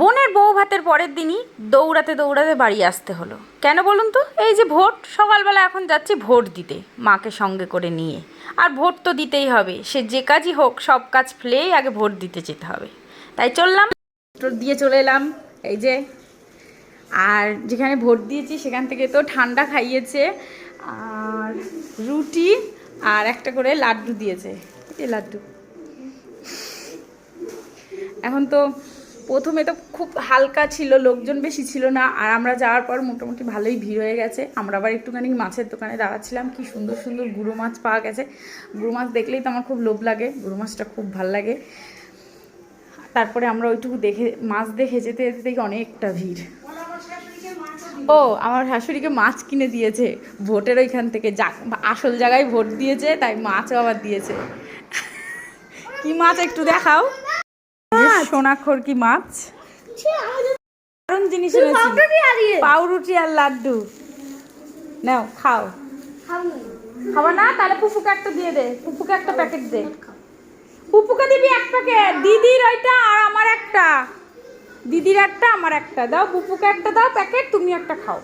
বোনের বউ ভাতের পরের দিনই দৌড়াতে দৌড়াতে বাড়ি আসতে হলো। কেন বলুন তো? এই যে ভোট, সকালবেলা এখন যাচ্ছি ভোট দিতে, মাকে সঙ্গে করে নিয়ে। আর ভোট তো দিতেই হবে, সে যে কাজই হোক, সব কাজ ফেলেই আগে ভোট দিতে যেতে হবে। তাই চললাম দিয়ে চলে এলাম, এই যে। আর যেখানে ভোট দিয়েছি, সেখান থেকে তো ঠান্ডা খাইয়েছে, আর রুটি, আর একটা করে লাড্ডু দিয়েছে। এই লাড্ডু। এখন তো প্রথমে তো খুব হালকা ছিল, লোকজন বেশি ছিল না, আর আমরা যাওয়ার পর মোটামুটি ভালোই ভিড় হয়ে গেছে। আমরা আবার একটুখানি মাছের দোকানে দাঁড়াচ্ছিলাম, কি সুন্দর সুন্দর গুঁড়ো মাছ পাওয়া গেছে। গুঁড়ো মাছ দেখলেই তো আমার খুব লোভ লাগে, গুঁড়ো মাছটা খুব ভালো লাগে। তারপরে আমরা ওইটুকু দেখে, মাছ দেখে যেতে যেতে দেখি অনেকটা ভিড়। ও, আমার শাশুড়িকে মাছ কিনে দিয়েছে, ভোটের ওইখান থেকে আসল জায়গায় ভোট দিয়েছে, তাই মাছও আবার দিয়েছে। কি মাছ একটু দেখাও। সোনাক্ষর কি মাছ? দারুণ জিনিস এনেছি। পাউরুটি আর লাড্ডু। নাও খাও। খাবার না। তাহলে পুপুকে একটা দিয়ে দে। পুপুকে একটা প্যাকেট দে। পুপুকে দিবি এক প্যাকেট দিদির ওইটা আর আমার একটা। দিদির একটা আমার একটা। দাও পুপুকে একটা দাও প্যাকেট তুমি একটা খাও।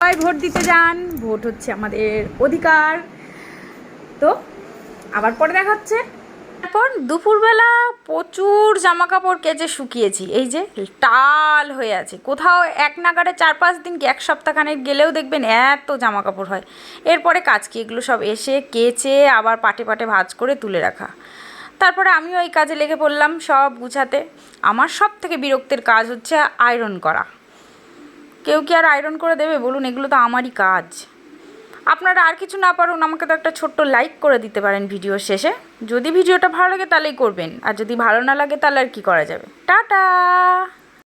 সবাই ভোট দিতে যান। ভোট হচ্ছে আমাদের অধিকার। তো আবার পরে দেখা হচ্ছে। তারপর দুপুরবেলা প্রচুর জামা কাপড় কেচে শুকিয়েছি। এই যে টাল হয়ে আছে। কোথাও এক নাগারে চার পাঁচ দিন কি এক সপ্তাহখানেক গেলেও দেখবেন এত জামা কাপড় হয়। এরপরে কাজ কি এগুলো সব এসে কেচে আবার পাটে পাটে ভাঁজ করে তুলে রাখা। তারপরে আমিও এই কাজে লেগে পড়লাম সব গুছাতে। আমার সব থেকে বিরক্তের কাজ হচ্ছে আয়রন করা। কেউ কি আর আয়রন করে দেবে? বলুন, এগুলো তো আমারই কাজ। আপনারা আর কিছু না পারুন, আমাকে তো একটা ছোট্ট লাইক করে দিতে পারেন ভিডিও শেষে। যদি ভিডিওটা ভালো লাগে তাহলেই করবেন, আর যদি ভালো না লাগে তাহলে আর কি করা যাবে? টাটা!